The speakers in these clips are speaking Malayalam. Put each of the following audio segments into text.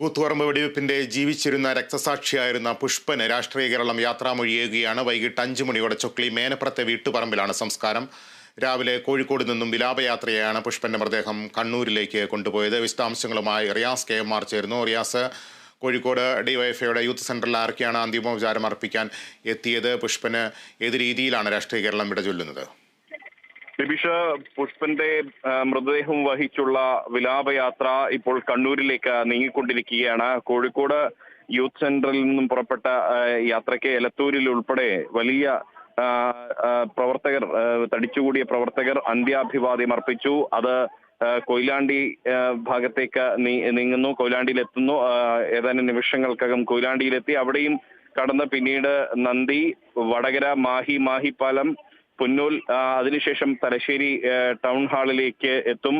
കൂത്തുപറമ്പ് വെടിവെപ്പിന്റെ ജീവിച്ചിരുന്ന രക്തസാക്ഷിയായിരുന്ന പുഷ്പന് രാഷ്ട്രീയ കേരളം യാത്രാമൊഴിയുകയാണ് വൈകിട്ട് അഞ്ചു മണിയോടെ ചൊക്ലി മേനപ്പുറത്തെ വീട്ടുപറമ്പിലാണ് സംസ്കാരം. രാവിലെ കോഴിക്കോട് നിന്നും വിലാപയാത്രയാണ് പുഷ്പന്റെ മൃതദേഹം കണ്ണൂരിലേക്ക് കൊണ്ടുപോയത്. വിശദാംശങ്ങളുമായി റിയാസ് കെ എം ആർ ചേരുന്നു. റിയാസ് കോഴിക്കോട് ഡിവൈഎഫ്ഐയുടെ യൂത്ത് സെന്ററിൽ ആർക്കെയാണ് അന്തിമോപചാരം അർപ്പിക്കാൻ എത്തിയത്? പുഷ്പന് ഏത് രീതിയിലാണ് രാഷ്ട്രീയ കേരളം വിടചൊല്ലുന്നത് നിബിഷ പുഷ്പന്റെ മൃതദേഹം വഹിച്ചുള്ള വിലാപയാത്ര ഇപ്പോൾ കണ്ണൂരിലേക്ക് നീങ്ങിക്കൊണ്ടിരിക്കുകയാണ്. കോഴിക്കോട് യൂത്ത് സെന്ററിൽ നിന്നും പുറപ്പെട്ട യാത്രയ്ക്ക് എലത്തൂരിൽ ഉൾപ്പെടെ വലിയ പ്രവർത്തകർ തടിച്ചുകൂടിയ പ്രവർത്തകർ അന്ത്യാഭിവാദ്യം അർപ്പിച്ചു. അത് കൊയിലാണ്ടി ഭാഗത്തേക്ക് നീങ്ങുന്നു കൊയിലാണ്ടിയിൽ എത്തുന്നു ഏതാനും നിമിഷങ്ങൾക്കകം കൊയിലാണ്ടിയിലെത്തി. അവിടെയും കടന്ന് പിന്നീട് നന്ദി വടകര മാഹി മാഹിപ്പാലം പുന്നൂൽ അതിനുശേഷം തലശ്ശേരി ടൗൺ ഹാളിലേക്ക് എത്തും.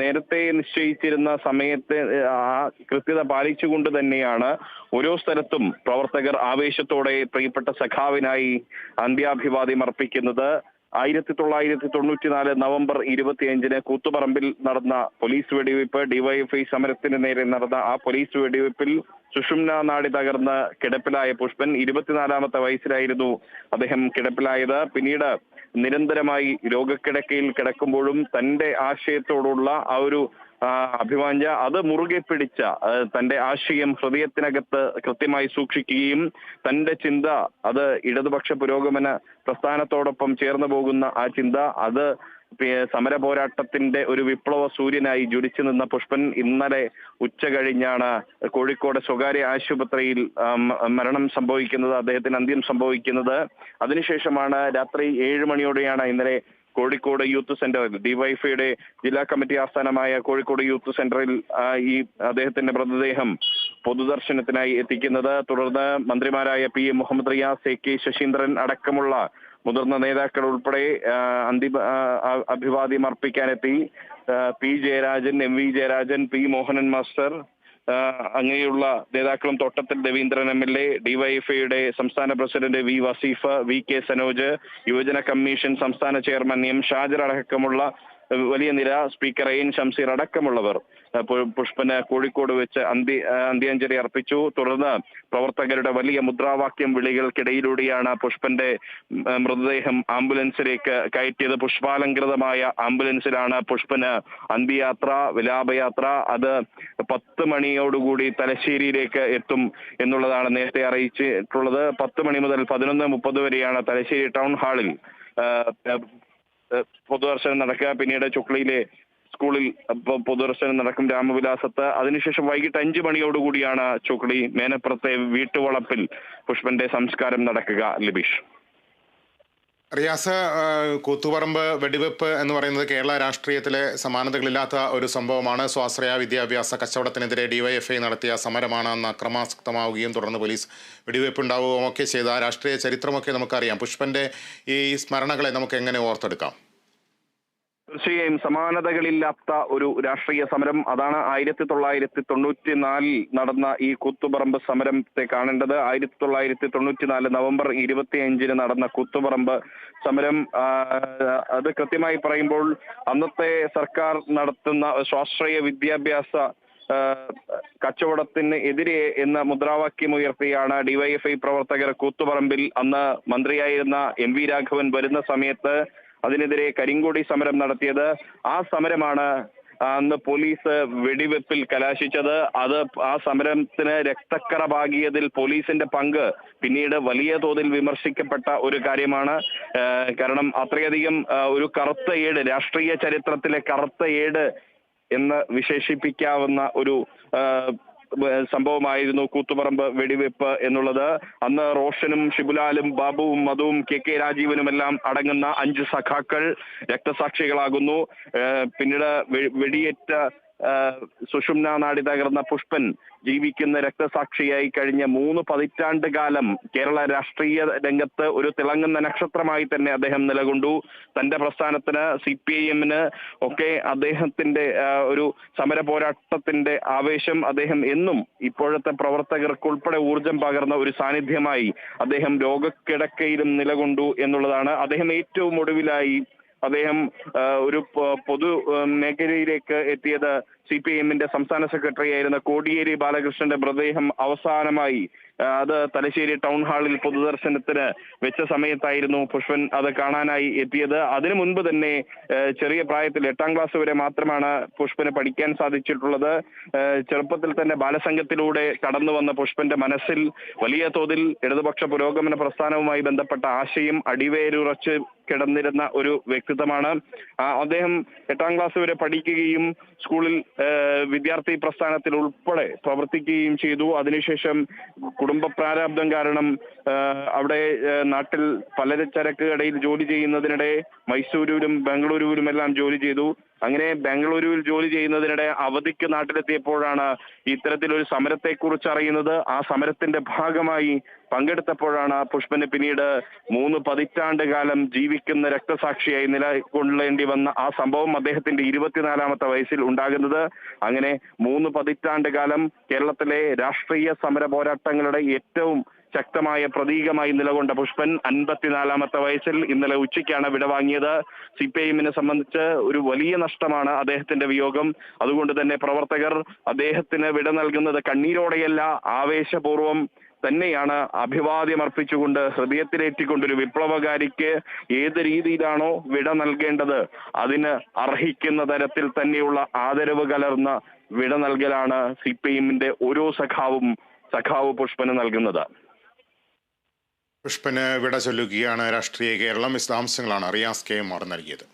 നേരത്തെ നിശ്ചയിച്ചിരുന്ന സമയത്തെ ആ കൃത്യത പാലിച്ചുകൊണ്ട് തന്നെയാണ് ഓരോ സ്ഥലത്തും പ്രവർത്തകർ ആവേശത്തോടെ പ്രിയപ്പെട്ട സഖാവിനായി അന്ത്യാഭിവാദ്യം അർപ്പിക്കുന്നത്. ആയിരത്തി തൊള്ളായിരത്തി തൊണ്ണൂറ്റിനാല് നവംബർ ഇരുപത്തിയഞ്ചിന് കൂത്തുപറമ്പിൽ നടന്ന പോലീസ് വെടിവയ്പ് ഡിവൈഎഫ്ഐ സമരത്തിന് നേരെ നടന്ന ആ പോലീസ് വെടിവയ്പിൽ സുഷുമ്ന നാടി തകർന്ന് കിടപ്പിലായ പുഷ്പൻ ഇരുപത്തിനാലാമത്തെ വയസ്സിലായിരുന്നു അദ്ദേഹം കിടപ്പിലായത്. പിന്നീട് നിരന്തരമായി രോഗക്കിടക്കയിൽ കിടക്കുമ്പോഴും തന്റെ ആശയത്തോടുള്ള ആ ഒരു അഭിമാഞ്ച അത് മുറുകെ പിടിച്ച തന്റെ ആശയം ഹൃദയത്തിനകത്ത് കൃത്യമായി സൂക്ഷിക്കുകയും തന്റെ ചിന്ത അത് ഇടതുപക്ഷ പുരോഗമന പ്രസ്ഥാനത്തോടൊപ്പം ചേർന്ന് പോകുന്ന ആ ചിന്ത അത് സമര പോരാട്ടത്തിന്റെ ഒരു വിപ്ലവ സൂര്യനായി ജുടിച്ചു നിന്ന പുഷ്പൻ ഇന്നലെ ഉച്ച കഴിഞ്ഞാണ് കോഴിക്കോട് സ്വകാര്യ ആശുപത്രിയിൽ മരണം സംഭവിക്കുന്നത് അദ്ദേഹത്തിന് അന്ത്യം സംഭവിക്കുന്നത്. അതിനുശേഷമാണ് രാത്രി ഏഴ് മണിയോടെയാണ് ഇന്നലെ കോഴിക്കോട് യൂത്ത് സെന്ററിൽ ഡിവൈഫൈയുടെ ജില്ലാ കമ്മിറ്റി ആസ്ഥാനമായ കോഴിക്കോട് യൂത്ത് സെന്ററിൽ ഈ അദ്ദേഹത്തിന്റെ മൃതദേഹം പൊതുദർശനത്തിനായി എത്തിക്കുന്നത്. തുടർന്ന് മന്ത്രിമാരായ P A Muhammad Riyas A K Saseendran അടക്കമുള്ള മുതിർന്ന നേതാക്കൾ ഉൾപ്പെടെ അന്തിമ അഭിവാദ്യം അർപ്പിക്കാനെത്തി. P Jayarajan M V Jayarajan P Mohanan master അങ്ങനെയുള്ള നേതാക്കളും Thottathil Raveendran M L A ഡിവൈഎഫ്ഐയുടെ സംസ്ഥാന president V Vaseef V K Sanoj യുവജന കമ്മീഷൻ സംസ്ഥാന ചെയർമാൻ എം ഷാജർ അടക്കമുള്ള വലിയ നിര സ്പീക്കർ എൻ ഷംസീർ അടക്കമുള്ളവർ പുഷ്പന് കോഴിക്കോട് വെച്ച് അന്ത്യ ഏഹ്, അന്ത്യാഞ്ജലി അർപ്പിച്ചു. തുടർന്ന് പ്രവർത്തകരുടെ വലിയ മുദ്രാവാക്യം വിളികൾക്കിടയിലൂടെയാണ് പുഷ്പന്റെ മൃതദേഹം ആംബുലൻസിലേക്ക് കയറ്റിയത്. പുഷ്പാലങ്കൃതമായ ആംബുലൻസിലാണ് പുഷ്പന് അന്ത്യയാത്ര വിലാപയാത്ര. അത് പത്ത് മണിയോടുകൂടി തലശ്ശേരിയിലേക്ക് എത്തും എന്നുള്ളതാണ് നേരത്തെ അറിയിച്ചിട്ടുള്ളത്. പത്ത് മണി മുതൽ പതിനൊന്ന് മുപ്പത് വരെയാണ് തലശ്ശേരി ടൗൺ ഹാളിൽ പൊതുദർശനം നടക്കുക. പിന്നീട് ചുക്ലിയിലെ സ്കൂളിൽ പൊതുദർശനം നടക്കും രാമവിലാസത്ത്. അതിനുശേഷം വൈകിട്ട് അഞ്ചു മണിയോടുകൂടിയാണ് ചുക്ലി മേനപ്പുറത്തെ വീട്ടുവളപ്പിൽ പുഷ്പന്റെ സംസ്കാരം നടക്കുക ലിബീഷ്. റിയാസ് കൂത്തുപറമ്പ് വെടിവെപ്പ് എന്ന് പറയുന്നത് കേരള രാഷ്ട്രീയത്തിലെ സമാനതകളില്ലാത്ത ഒരു സംഭവമാണ്. സ്വാശ്രയ വിദ്യാഭ്യാസ കച്ചവടത്തിനെതിരെ ഡിവൈഎഫ്ഐ നടത്തിയ സമരമാണ്. അന്ന് അക്രമാസക്തമാവുകയും തുടർന്ന് പോലീസ് വെടിവെപ്പ് ഉണ്ടാവുകയും ഒക്കെ ചെയ്ത രാഷ്ട്രീയ ചരിത്രമൊക്കെ നമുക്കറിയാം. പുഷ്പന്റെ ഈ സ്മരണകളെ നമുക്ക് എങ്ങനെ ഓർത്തെടുക്കാം? തീർച്ചയായും സമാനതകളില്ലാത്ത ഒരു രാഷ്ട്രീയ സമരം. അതാണ് ആയിരത്തി തൊള്ളായിരത്തി തൊണ്ണൂറ്റി നാലിൽ നടന്ന ഈ കൂത്തുപറമ്പ് സമരത്തെ കാണേണ്ടത്. ആയിരത്തി തൊള്ളായിരത്തി തൊണ്ണൂറ്റി നാല് നവംബർ ഇരുപത്തിയഞ്ചിന് നടന്ന കൂത്തുപറമ്പ് സമരം. അത് കൃത്യമായി പറയുമ്പോൾ അന്നത്തെ സർക്കാർ നടത്തുന്ന സ്വാശ്രയ വിദ്യാഭ്യാസ കച്ചവടത്തിന് എതിരെ എന്ന മുദ്രാവാക്യം ഉയർത്തിയാണ് ഡിവൈഎഫ്ഐ പ്രവർത്തകർ കൂത്തുപറമ്പിൽ അന്ന് മന്ത്രിയായിരുന്ന എം വി രാഘവൻ വരുന്ന സമയത്ത് അതിനെതിരെ കരിങ്കൊടി സമരം നടത്തിയത്. ആ സമരമാണ് അന്ന് പോലീസ് വെടിവെപ്പിൽ കലാശിച്ചത്. അത് ആ സമരത്തിന് രക്തക്കറ പാകിയതിൽ പോലീസിന്റെ പങ്ക് പിന്നീട് വലിയ തോതിൽ വിമർശിക്കപ്പെട്ട ഒരു കാര്യമാണ്. കാരണം അത്രയധികം ഒരു കറുത്ത ഏട് രാഷ്ട്രീയ ചരിത്രത്തിലെ കറുത്ത ഏട് എന്ന് വിശേഷിപ്പിക്കാവുന്ന ഒരു സംഭവമായിരുന്നു കൂത്തുപറമ്പ് വെടിവെപ്പ് എന്നുള്ളത്. അന്ന് റോഷനും ഷിബുലാലും ബാബുവും മധുവും കെ കെ രാജീവനുമെല്ലാം അടങ്ങുന്ന അഞ്ച് സഖാക്കൾ രക്തസാക്ഷികളാകുന്നു. പിന്നീട് വെടിയേറ്റ സുഷുമ്ന നാടി തകർന്ന പുഷ്പൻ ജീവിക്കുന്ന രക്തസാക്ഷിയായി കഴിഞ്ഞ മൂന്ന് പതിറ്റാണ്ട് കാലം കേരള രാഷ്ട്രീയ രംഗത്ത് ഒരു തിളങ്ങുന്ന നക്ഷത്രമായി തന്നെ അദ്ദേഹം നിലകൊണ്ടു. തന്റെ പ്രസ്ഥാനത്തിന് സി പി ഐ എമ്മിന് ഒക്കെ അദ്ദേഹത്തിന്റെ ഒരു സമര പോരാട്ടത്തിന്റെ ആവേശം അദ്ദേഹം എന്നും ഇപ്പോഴത്തെ പ്രവർത്തകർക്കുൾപ്പെടെ ഊർജം പകർന്ന ഒരു സാന്നിധ്യമായി അദ്ദേഹം രോഗക്കിടക്കയിലും നിലകൊണ്ടു എന്നുള്ളതാണ്. അദ്ദേഹം ഏറ്റവും ഒടുവിലായി അദ്ദേഹം ഒരു പൊതു മേഖലയിലേക്ക് എത്തിയത് സി പി എമ്മിന്റെ സംസ്ഥാന സെക്രട്ടറി ആയിരുന്ന കോടിയേരി ബാലകൃഷ്ണന്റെ മൃതദേഹം അവസാനമായി അത് തലശ്ശേരി ടൗൺ ഹാളിൽ പൊതുദർശനത്തിന് വെച്ച സമയത്തായിരുന്നു പുഷ്പൻ അത് കാണാനായി എത്തിയത്. അതിനു മുൻപ് തന്നെ ചെറിയ പ്രായത്തിൽ എട്ടാം ക്ലാസ് വരെ മാത്രമാണ് പുഷ്പന് പഠിക്കാൻ സാധിച്ചിട്ടുള്ളത്. ചെറുപ്പത്തിൽ തന്നെ ബാലസംഘത്തിലൂടെ കടന്നു വന്ന പുഷ്പന്റെ മനസ്സിൽ വലിയ തോതിൽ ഇടതുപക്ഷ പുരോഗമന പ്രസ്ഥാനവുമായി ബന്ധപ്പെട്ട ആശയം അടിവേരുറച്ച് കിടന്നിരുന്ന ഒരു വ്യക്തിത്വമാണ്. അദ്ദേഹം എട്ടാം ക്ലാസ് വരെ പഠിക്കുകയും സ്കൂളിൽ വിദ്യാർത്ഥി പ്രസ്ഥാനത്തിൽ ഉൾപ്പെടെ പ്രവർത്തിക്കുകയും ചെയ്തു. അതിനുശേഷം കുടുംബ പ്രാരാബ്ദം കാരണം അവിടെ നാട്ടിൽ നാട്ടിൽ പലചരക്ക് കടയിൽ ജോലി ചെയ്യുന്നതിനിടെ മൈസൂരിലും ബംഗളൂരുവിലും എല്ലാം ജോലി ചെയ്തു. അങ്ങനെ ബാംഗ്ലൂരുവിൽ ജോലി ചെയ്യുന്നതിനിടെ അവധിക്ക് നാട്ടിലെത്തിയപ്പോഴാണ് ഇത്തരത്തിലൊരു സമരത്തെക്കുറിച്ച് അറിയുന്നത് ആ സമരത്തിന്റെ ഭാഗമായി പങ്കെടുത്തപ്പോഴാണ് പുഷ്പന് പിന്നീട് മൂന്ന് പതിറ്റാണ്ട് കാലം ജീവിക്കുന്ന രക്തസാക്ഷിയായി നിലകൊള്ളേണ്ടി വന്ന ആ സംഭവം അദ്ദേഹത്തിന്റെ ഇരുപത്തിനാലാമത്തെ വയസ്സിൽ ഉണ്ടാകുന്നത്. അങ്ങനെ മൂന്ന് പതിറ്റാണ്ട് കാലം കേരളത്തിലെ രാഷ്ട്രീയ സമര പോരാട്ടങ്ങളുടെ ഏറ്റവും ശക്തമായ പ്രതീകമായി നിലകൊണ്ട പുഷ്പൻ അൻപത്തിനാലാമത്തെ വയസ്സിൽ ഇന്നലെ ഉച്ചയ്ക്കാണ് വിടവാങ്ങിയത് സി പി ഐഎമ്മിനെ സംബന്ധിച്ച് ഒരു വലിയ നഷ്ടമാണ് അദ്ദേഹത്തിന്റെ വിയോഗം. അതുകൊണ്ട് തന്നെ പ്രവർത്തകർ അദ്ദേഹത്തിന് വിട നൽകുന്നത് കണ്ണീരോടെയല്ല ആവേശപൂർവം തന്നെയാണ് അഭിവാദ്യം അർപ്പിച്ചുകൊണ്ട് ഹൃദയത്തിലേറ്റിക്കൊണ്ട് ഒരു വിപ്ലവകാരിക്ക് ഏത് രീതിയിലാണോ വിട നൽകേണ്ടത് അതിന് അർഹിക്കുന്ന തരത്തിൽ തന്നെയുള്ള ആദരവ് കലർന്ന വിട നൽകലാണ് സി പി എമ്മിന്റെ ഓരോ സഖാവും സഖാവ് പുഷ്പന് നൽകുന്നത്. പുഷ്പന് വിട ചൊല്ലുകയാണ് രാഷ്ട്രീയ കേരളം. വിശദാംശങ്ങളാണ് റിയാസ് കെ എം നൽകിയത്.